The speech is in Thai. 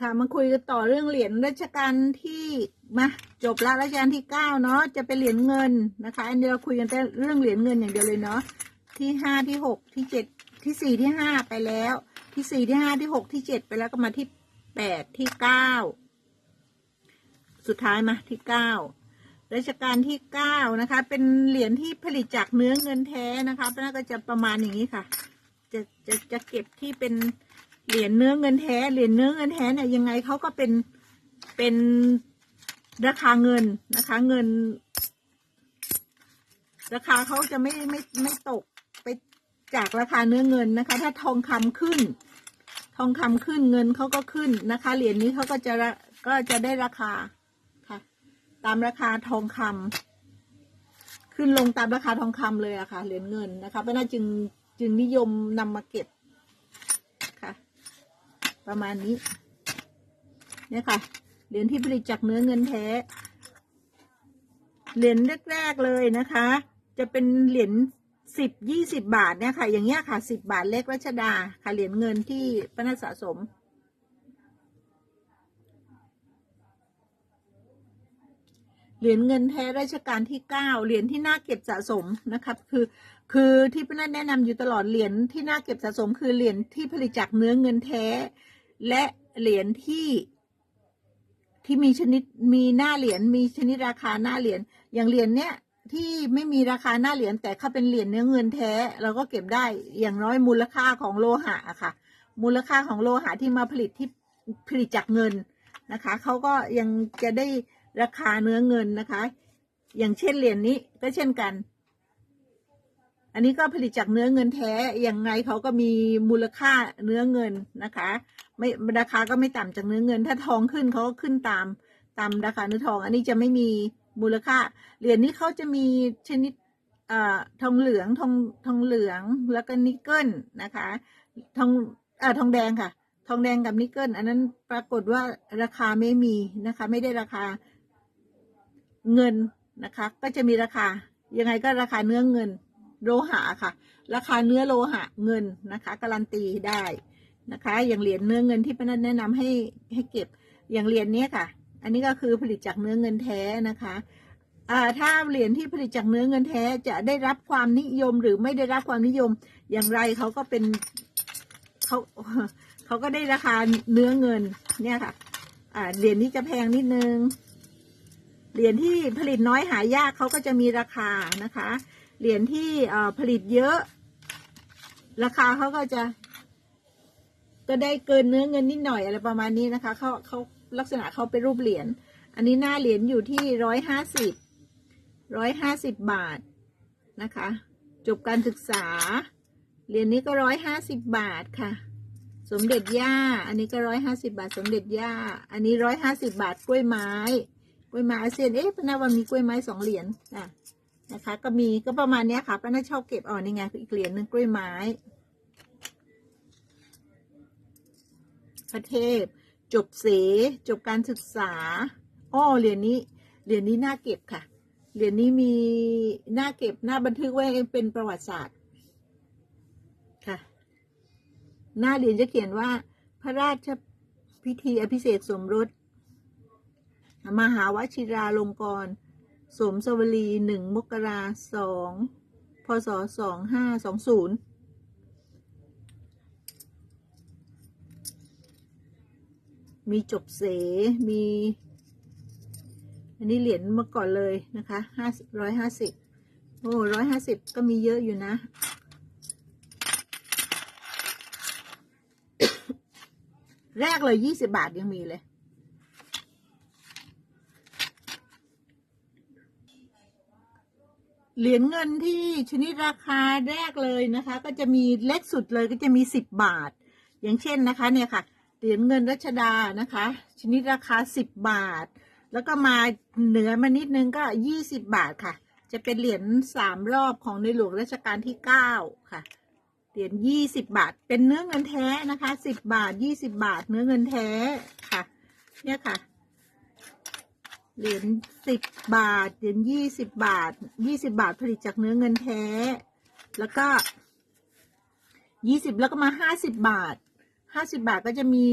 ค่ะมาคุยกันต่อเรื่องเหรียญรัชกาลที่มาจบละรัชกาลที่เก้าเนาะจะเป็นเหรียญเงินนะคะ อันนี้เราคุยกันแต่เรื่องเหรียญเงินอย่างเดียวเลยเนาะที่ห้าที่หกที่เจ็ดที่สี่ที่ห้าไปแล้ว ที่สี่ที่ห้าที่หกที่เจ็ดไปแล้วก็มาที่แปดที่เก้าสุดท้ายมาที่เก้ารัชกาลที่เก้านะคะ เป็นเหรียญที่ผลิตจากเนื้อเงินแท้นะคะแล้วก็จะประมาณอย่างนี้ค่ะ จะจะจะเก็บที่เป็น เหรียญเนื้อเงินแท้เหรียญเนื้อเงินแท้เนี่ยยังไงเขาก็เป็นเป็นราคาเงินนะคะ เงิน ราคาเขาจะไม่ไม่ไม่ตกไปจากราคาเนื้อเงินนะคะ ถ้าทองคำขึ้น ทองคำขึ้นเงินเขาก็ขึ้นนะคะ เหรียญนี้เขาก็จะระก็จะได้ราคาค่ะ ตามราคาทองคำขึ้นลงตามราคาทองคำเลยอะค่ะ เหรียญเงินนะคะเพราะนั้นจึงจึงนิยมนำมาเก็บ ประมาณนี้ เนี่ยค่ะ เหรียญที่ผลิตจากเนื้อเงินแท้ เหรียญแรกๆเลยนะคะ จะเป็นเหรียญสิบยี่สิบาทเนี่ยค่ะ อย่างเงี้ยค่ะสิบบาทเล็กรัชดาค่ะเหรียญเงินที่พระนักสะสม เหรียญเงินแท้ราชการที่เก้าเหรียญที่น่าเก็บสะสมนะครับคือคือที่พนันแนะนำอยู่ตลอดเหรียญที่น่าเก็บสะสมคือเหรียญที่ผลิตจากเนื้อเงินแท้ และเหรียญที่ที่มีชนิดมีหน้าเหรียญมีชนิดราคาหน้าเหรียญอย่างเหรียญเนี้ยที่ไม่มีราคาหน้าเหรียญแต่เขาเป็นเหรียญเนื้อเงินแท้ เราก็เก็บได้อย่างน้อยมูลค่าของโลหะอะค่ะ มูลค่าของโลหะที่มาผลิตที่ผลิตจากเงินนะคะเขาก็ยังจะได้ราคาเนื้อเงินนะคะ อย่างเช่นเหรียญนี้ก็เช่นกัน อันนี้ก็ผลิตจากเนื้อเงินแท้ยังไงเขาก็มีมูลค่าเนื้อเงินนะคะ ไม่ราคาก็ไม่ต่ำจากเนื้อเงิน ถ้าทองขึ้นเขาก็ขึ้นตามตามราคาเนื้อทอง อันนี้จะไม่มีมูลค่าเหรียญนี้เขาจะมีชนิดเอ่อทองเหลืองทองทองเหลืองแล้วก็นิกเกิลนะคะทองเอ่อทองแดงค่ะ ทองแดงกับนิกเกิลอันนั้นปรากฏว่าราคาไม่มีนะคะ ไม่ได้ราคาเงินนะคะ ก็จะมีราคายังไงก็ราคาเนื้อเงิน โลหะค่ะ ราคาเนื้อโลหะเงินนะคะ การันตีได้นะคะ อย่างเหรียญเนื้อเงินที่ป้านัทแนะนำให้ให้เก็บอย่างเหรียญนี้ค่ะ อันนี้ก็คือผลิตจากเนื้อเงินแท้นะคะถ้าเหรียญที่ผลิตจากเนื้อเงินแท้จะได้รับความนิยมหรือไม่ได้รับความนิยมอย่างไรเขาก็เป็นเขาเขาก็ได้ราคาเนื้อเงินเนี่ยค่ะเหรียญนี้จะแพงนิดนึงเหรียญที่ผลิตน้อยหายากเขาก็จะมีราคานะคะ เหรียญที่ผลิตเยอะ ราคาเขาก็จะ ก็ได้เกินเนื้อเงินนิดหน่อยอะไรประมาณนี้นะคะเขาเขาลักษณะเขาเป็นรูปเหรียญอันนี้หน้าเหรียญอยู่ที่ร้อยห้าสิบร้อยห้าสิบบาทนะคะ จบการศึกษา เหรียญนี้ก็ร้อยห้าสิบบาทค่ะ สมเด็จย่า อันนี้ก็ร้อยห้าสิบาท สมเด็จย่า อันนี้ร้อยห้าสิบาทกล้วยไม้ กล้วยไม้อาเซียน เอ๊ะพนาวันมีกล้วยไม้สองเหรียญอะ นะคะ ก็มีก็ประมาณนี้ค่ะป้าน่าชอบเก็บอ่อนนี่ไงอีกเหรียญหนึ่งกล้วยไม้ พระเทพ จบเสจบการศึกษาอ้อเหรียญนี้เหรียญนี้น่าเก็บค่ะเหรียญนี้มีน่าเก็บน่าบันทึกไว้เป็นประวัติศาสตร์ค่ะ หน้าเหรียญจะเขียนว่า พระราชพิธีอภิเษกสมรสมหาวชิราลงกรณ์ สมสวลีหนึ่งมกราสองพศสองห้าสองศูนย์มีจบเส มี อันนี้เหรียญเมื่อก่อนเลยนะคะห้าร้อยห้าสิบโอ้ร้อยห้าสิบก็มีเยอะอยู่นะ แรกเลยยี่สิบาทยังมีเลย เหรียญเงินที่ชนิดราคาแรกเลยนะคะ ก็จะมีเล็กสุดเลยก็จะมีสิบบาท อย่างเช่นนะคะเนี่ยค่ะเหรียญเงินรัชดานะคะ ชนิดราคาสิบบาท แล้วก็มาเหนือมานิดนึงก็ยี่สิบบาทค่ะ จะเป็นเหรียญสามรอบของในหลวงรัชกาลที่เก้าค่ะเหรียญยี่สิบบาท เป็นเนื้อเงินแท้นะคะสิบบาทยี่สิบาท เนื้อเงินแท้ค่ะ เนี่ยค่ะ เหรียญสิบบาท เหรียญยี่สิบบาท ยี่สิบาทผลิตจากเนื้อเงินแท้ แล้วก็ยี่สิบแล้วก็มาห้าสิบบาทห้าสิบาทก็จะมี